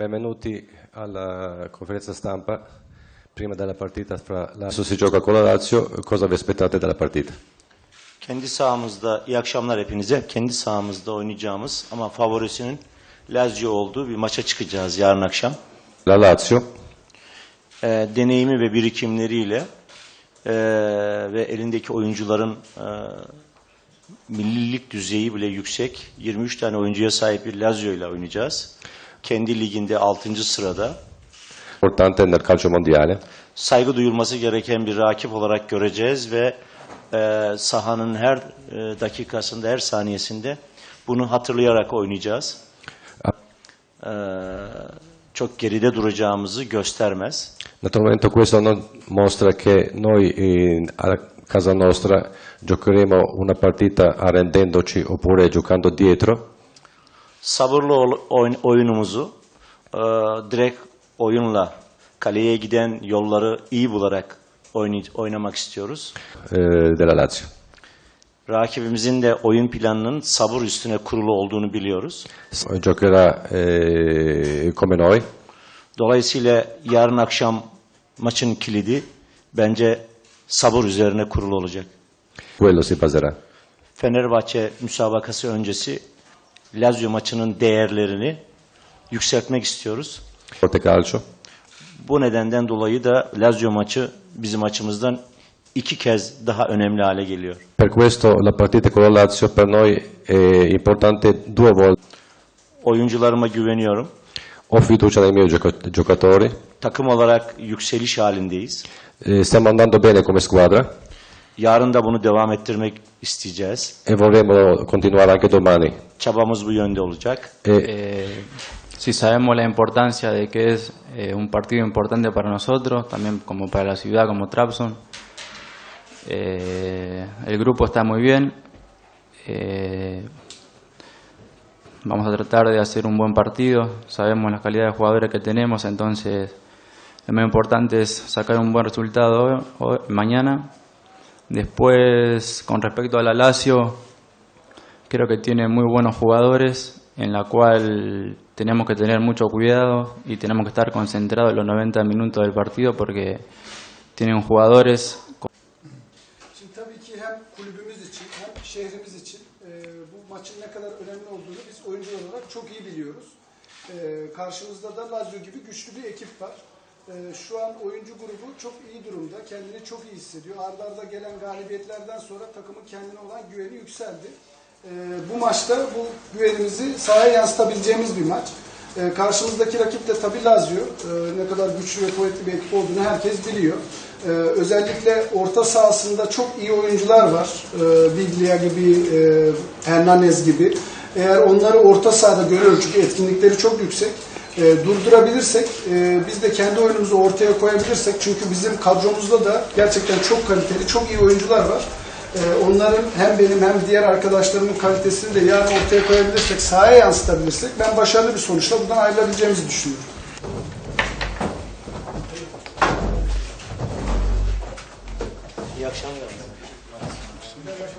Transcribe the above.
Benvenuti alla conferenza stampa prima della partita fra Lazio si gioca con la Lazio. Cosa vi aspettate dalla partita? Kendi sahamızda, iyi akşamlar hepinize. Kendi sahamızda oynayacağımız ama favorisinin Lazio olduğu bir maça çıkacağız yarın akşam. La Lazio Ee, deneyimi ve birikimleriyle ee, ve elindeki oyuncuların ee, millilik düzeyi bile yüksek. 23 tane oyuncuya sahip bir Lazio ile oynayacağız. Kendi liginde 6. sırada. importante nel calcio mondiale. Saygı duyulması gereken bir rakip olarak göreceğiz ve ee, sahanın her ee, dakikasında, her saniyesinde bunu hatırlayarak oynayacağız. Ee, çok geride duracağımızı göstermez. Naturalmente questo non mostra che noi eh, a casa nostra giocheremo una partita arrendendoci oppure giocando dietro. Sabırlı oyn- oyunumuzu e, direkt oyunla kaleye giden yolları iyi bularak oynay- oynamak istiyoruz. Lazio. Rakibimizin de oyun planının sabır üstüne kurulu olduğunu biliyoruz. Giocherà eh, come noi. Dolayısıyla yarın akşam maçın kilidi bence sabır üzerine kurulu olacak. Quello si baserà. Fenerbahçe müsabakası öncesi Lazio maçının değerlerini yükseltmek istiyoruz. Forte calcio. Bu nedenden dolayı da Lazio maçı bizim açımızdan iki kez daha önemli hale geliyor. Per questo la partita con la Lazio per noi è importante due volte. Oyuncularıma güveniyorum. Ho fiducia nei miei gioca- giocatori. Takım olarak yükseliş halindeyiz. Eh, stiamo andando bene come squadra Yarın da bunu devam ettirmek isteyeceğiz. e vorremmo continuare anche domani. Çabamız bu yönde olacak. E Eh, sí sabemos la importancia de que es eh, un partido importante para nosotros, también como para la ciudad, como Trabzon. Eh, el grupo está muy bien. Eh, vamos a tratar de hacer un buen partido. Sabemos la calidad de jugadores que tenemos, entonces lo más importante es sacar un buen resultado hoy- hoy- mañana. Después, con respecto a la Lazio, Creo que tiene muy buenos jugadores, en la cual tenemos que tener mucho cuidado y tenemos que estar concentrados en los 90 minutos del partido porque tienen jugadores Şimdi tabii ki kulübümüz için şehrimiz için e, bu maçın ne kadar önemli olduğunu biz oyuncular olarak çok iyi biliyoruz. E, karşımızda da Lazio gibi güçlü bir ekip var. E, şu an oyuncu grubu çok iyi durumda. Kendini çok iyi hissediyor. Arda arda gelen galibiyetlerden sonra takımın kendine olan güveni yükseldi. E, bu maçta bu güvenimizi sahaya yansıtabileceğimiz bir maç. E, karşımızdaki rakip de tabii Lazio. E, ne kadar güçlü ve kuvvetli bir ekip olduğunu herkes biliyor. Ee, özellikle orta sahasında çok iyi oyuncular var. Ee, Biglia gibi, e, Hernandez gibi. Eğer onları orta sahada görüyoruz çünkü etkinlikleri çok yüksek e, durdurabilirsek, e, biz de kendi oyunumuzu ortaya koyabilirsek çünkü bizim kadromuzda da gerçekten çok kaliteli, çok iyi oyuncular var. E, onların hem benim hem diğer arkadaşlarımın kalitesini de yarın ortaya koyabilirsek, sahaya yansıtabilirsek ben başarılı bir sonuçla buradan ayrılabileceğimizi düşünüyorum. İyi akşamlar.